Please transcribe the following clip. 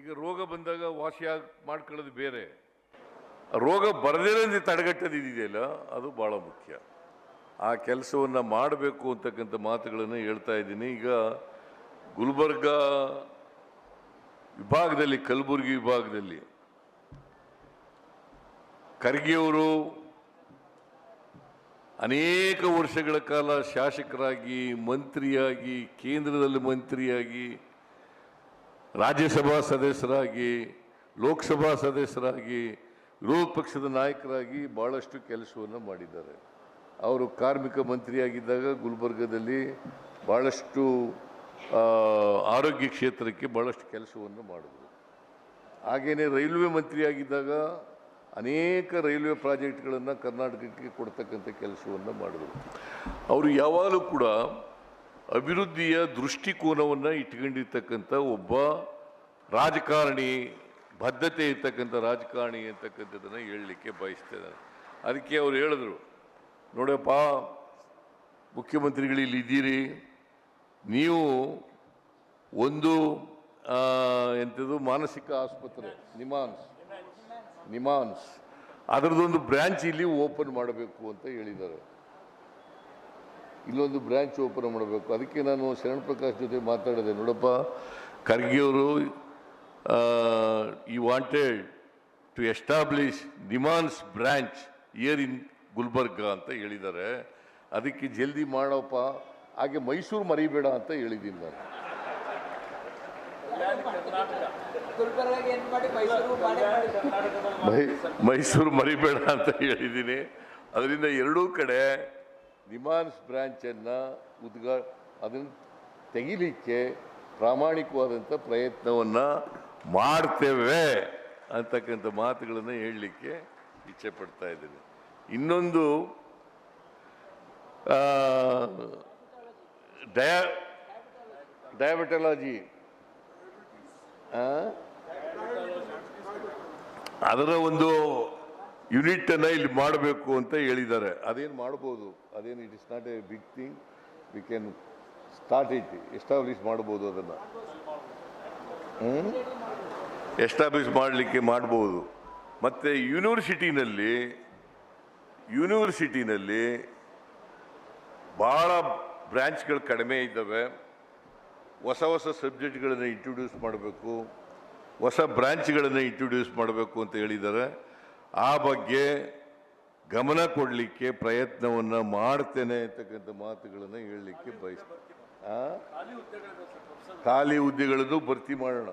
ಈಗ ರೋಗ ಬಂದಾಗ ವಾಸಿ ಆಗಿ ಮಾಡ್ಕೊಳ್ಳೋದು ಬೇರೆ. ರೋಗ ಬರದೇನೆ ತಡೆಗಟ್ಟೋದಿದೆಯಲ್ಲ ಅದು ಭಾಳ ಮುಖ್ಯ. ಆ ಕೆಲಸವನ್ನು ಮಾಡಬೇಕು ಅಂತಕ್ಕಂಥ ಮಾತುಗಳನ್ನು ಹೇಳ್ತಾ ಇದ್ದೀನಿ. ಈಗ ಗುಲ್ಬರ್ಗ ವಿಭಾಗದಲ್ಲಿ, ಕಲಬುರಗಿ ವಿಭಾಗದಲ್ಲಿ ಖರ್ಗೆಯವರು ಅನೇಕ ವರ್ಷಗಳ ಕಾಲ ಶಾಸಕರಾಗಿ, ಮಂತ್ರಿಯಾಗಿ, ಕೇಂದ್ರದಲ್ಲಿ ಮಂತ್ರಿಯಾಗಿ ರಾಜ್ಯಸಭಾ ಸದಸ್ಯರಾಗಿ, ಲೋಕಸಭಾ ಸದಸ್ಯರಾಗಿ, ವಿರೋಧ ಪಕ್ಷದ ನಾಯಕರಾಗಿ ಭಾಳಷ್ಟು ಕೆಲಸವನ್ನು ಮಾಡಿದ್ದಾರೆ. ಅವರು ಕಾರ್ಮಿಕ ಮಂತ್ರಿಯಾಗಿದ್ದಾಗ ಗುಲ್ಬರ್ಗದಲ್ಲಿ ಭಾಳಷ್ಟು ಆರೋಗ್ಯ ಕ್ಷೇತ್ರಕ್ಕೆ ಭಾಳಷ್ಟು ಕೆಲಸವನ್ನು ಮಾಡಿದರು. ಹಾಗೆಯೇ ರೈಲ್ವೆ ಮಂತ್ರಿಯಾಗಿದ್ದಾಗ ಅನೇಕ ರೈಲ್ವೆ ಪ್ರಾಜೆಕ್ಟ್ಗಳನ್ನು ಕರ್ನಾಟಕಕ್ಕೆ ಕೊಡ್ತಕ್ಕಂಥ ಕೆಲಸವನ್ನು ಮಾಡಿದರು. ಅವರು ಯಾವಾಗಲೂ ಕೂಡ ಅಭಿವೃದ್ಧಿಯ ದೃಷ್ಟಿಕೋನವನ್ನು ಇಟ್ಕೊಂಡಿರ್ತಕ್ಕಂಥ ಒಬ್ಬ ರಾಜಕಾರಣಿ, ಬದ್ಧತೆ ಇರ್ತಕ್ಕಂಥ ರಾಜಕಾರಣಿ ಅಂತಕ್ಕಂಥದ್ದನ್ನು ಹೇಳಲಿಕ್ಕೆ ಬಯಸ್ತೇನೆ ಅದಕ್ಕೆ ಅವ್ರು ಹೇಳಿದ್ರು, ನೋಡಪ್ಪ ಮುಖ್ಯಮಂತ್ರಿಗಳು ಇದ್ದೀರಿ, ನೀವು ಒಂದು ಎಂಥದ್ದು ಮಾನಸಿಕ ಆಸ್ಪತ್ರೆ, ನಿಮಾನ್ಸ್ ನಿಮಾನ್ಸ್ ಅದರದೊಂದು ಬ್ರ್ಯಾಂಚ್ ಇಲ್ಲಿ ಓಪನ್ ಮಾಡಬೇಕು ಅಂತ ಹೇಳಿದ್ದಾರೆ. ಇಲ್ಲೊಂದು ಬ್ರ್ಯಾಂಚ್ ಓಪನ್ ಮಾಡಬೇಕು. ಅದಕ್ಕೆ ನಾನು ಶರಣ್ ಪ್ರಕಾಶ್ ಜೊತೆ ಮಾತಾಡಿದೆ. ನೋಡಪ್ಪ, ಖರ್ಗೆಯವರು you wanted to establish NIMHANS branch year in Gulbarga ಅಂತ ಹೇಳಿದ್ದಾರೆ. ಅದಕ್ಕೆ ಜಲ್ದಿ ಮಾಡಪ್ಪ. ಹಾಗೆ ಮೈಸೂರು ಮರಿಬೇಡ ಅಂತ ಹೇಳಿದ್ದೀನಿ ನಾನು. ಮೈಸೂರು ಮರಿಬೇಡ ಅಂತ ಹೇಳಿದ್ದೀನಿ. ಅದರಿಂದ ಎರಡೂ ಕಡೆ ನಿಮಾನ್ಸ್ ಬ್ರ್ಯಾಂಚನ್ನು ಉದ್ಘಾ, ಅದನ್ನು ತೆಗಿಲಿಕ್ಕೆ ಪ್ರಾಮಾಣಿಕವಾದಂಥ ಪ್ರಯತ್ನವನ್ನು ಮಾಡ್ತೇವೆ ಅಂತಕ್ಕಂಥ ಮಾತುಗಳನ್ನು ಹೇಳಲಿಕ್ಕೆ ಇಚ್ಛೆ ಪಡ್ತಾ ಇದ್ದೀನಿ ಇನ್ನೊಂದು ಡಯ, ಡಯಾಬಿಟಲಾಜಿ? ಅದರ ಒಂದು ಯೂನಿಟ್ ಅನ್ನ ಇಲ್ಲಿ ಮಾಡಬೇಕು ಅಂತ ಹೇಳಿದ್ದಾರೆ. ಅದೇನು ಮಾಡ್ಬೋದು? ಅದೇನು it is not a big thing we can start it establish ಮಾಡ್ಬೋದು ಅದನ್ನು. ಎಸ್ಟಾಬ್ಲಿಷ್ ಮಾಡಲಿಕ್ಕೆ ಮಾಡ್ಬೋದು. ಮತ್ತು ಯೂನಿವರ್ಸಿಟಿನಲ್ಲಿ ಯೂನಿವರ್ಸಿಟಿನಲ್ಲಿ ಭಾಳ ಬ್ರ್ಯಾಂಚ್ಗಳು ಕಡಿಮೆ ಇದ್ದಾವೆ. ಹೊಸ ಹೊಸ ಸಬ್ಜೆಕ್ಟ್ಗಳನ್ನು ಇಂಟ್ರೊಡ್ಯೂಸ್ ಮಾಡಬೇಕು. ಹೊಸ ಬ್ರ್ಯಾಂಚ್ಗಳನ್ನು ಇಂಟ್ರೊಡ್ಯೂಸ್ ಮಾಡಬೇಕು ಅಂತ ಹೇಳಿದ್ದಾರೆ. ಆ ಬಗ್ಗೆ ಗಮನ ಕೊಡಲಿಕ್ಕೆ ಪ್ರಯತ್ನವನ್ನು ಮಾಡ್ತೇನೆ ಅಂತಕ್ಕಂಥ ಮಾತುಗಳನ್ನು ಹೇಳಲಿಕ್ಕೆ ಬಯಸ್ತೇನೆ ಖಾಲಿ ಹುದ್ದೆಗಳದ್ದು ಭರ್ತಿ ಮಾಡೋಣ.